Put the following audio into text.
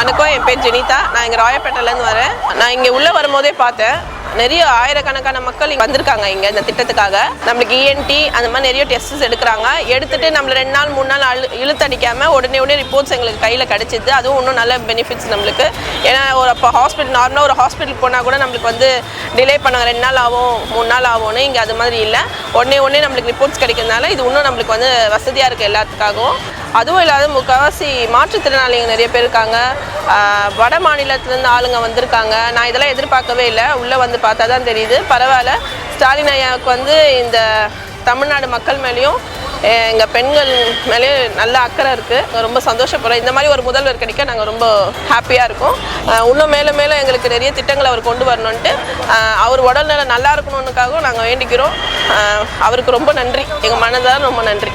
வணக்கம் என் பேர் ஜெனிதா. நான் இங்கே ராயப்பேட்டையிலேருந்து வரேன். நான் இங்கே உள்ளே வரும்போதே பார்த்தேன். நிறைய ஆயிரக்கணக்கான மக்கள் இங்கே வந்திருக்காங்க இங்கே இந்த திட்டத்துக்காக. நம்மளுக்கு இஎன்டி அந்த மாதிரி நிறைய டெஸ்ட்ஸ் எடுக்கிறாங்க. எடுத்துட்டு நம்மள ரெண்டு நாள் மூணு நாள் அழு இழுத்தடிக்காமல் உடனே உடனே ரிப்போர்ட்ஸ் எங்களுக்கு கையில் கிடச்சிது. அதுவும் இன்னும் நல்ல பெனிஃபிட்ஸ் நம்மளுக்கு. ஏன்னா ஒரு இப்போ ஹாஸ்பிட்டல் நார்மலாக ஒரு ஹாஸ்பிட்டல் போனால் கூட நம்மளுக்கு வந்து டிலே பண்ணாங்க ரெண்டு நாள் ஆகும் மூணு நாள் ஆகும்னு இங்கே அது மாதிரி இல்லை. உடனே உடனே நம்மளுக்கு ரிப்போர்ட்ஸ் கிடைக்கிறதுனால இது இன்னும் நம்மளுக்கு வந்து வசதியாக இருக்குது எல்லாத்துக்காகவும். அதுவும் இல்லாத முக்கால்வாசி மாற்றுத்திறனாளிங்க நிறைய பேர் இருக்காங்க. வட மாநிலத்திலேருந்து ஆளுங்க வந்திருக்காங்க. நான் இதெல்லாம் எதிர்பார்க்கவே இல்லை. உள்ளே வந்து பார்த்தா தான் தெரியுது. பரவாயில்ல. ஸ்டாலின் ஐயாவுக்கு வந்து இந்த தமிழ்நாடு மக்கள் மேலேயும் எங்கள் பெண்கள் மேலேயும் நல்ல அக்கறை இருக்குது ரொம்ப சந்தோஷப்படுறோம். இந்த மாதிரி ஒரு முதல்வர் கிடைக்க நாங்கள் ரொம்ப ஹாப்பியாக இருக்கோம். இன்னும் மேலே மேலும் எங்களுக்கு நிறைய திட்டங்களை அவர் கொண்டு வரணுன்ட்டு அவர் உடல்நலம் நல்லா இருக்கணுன்னுக்காகவும் நாங்கள் வேண்டிக்கிறோம். அவருக்கு ரொம்ப நன்றி. எங்கள் மனதார ரொம்ப நன்றி.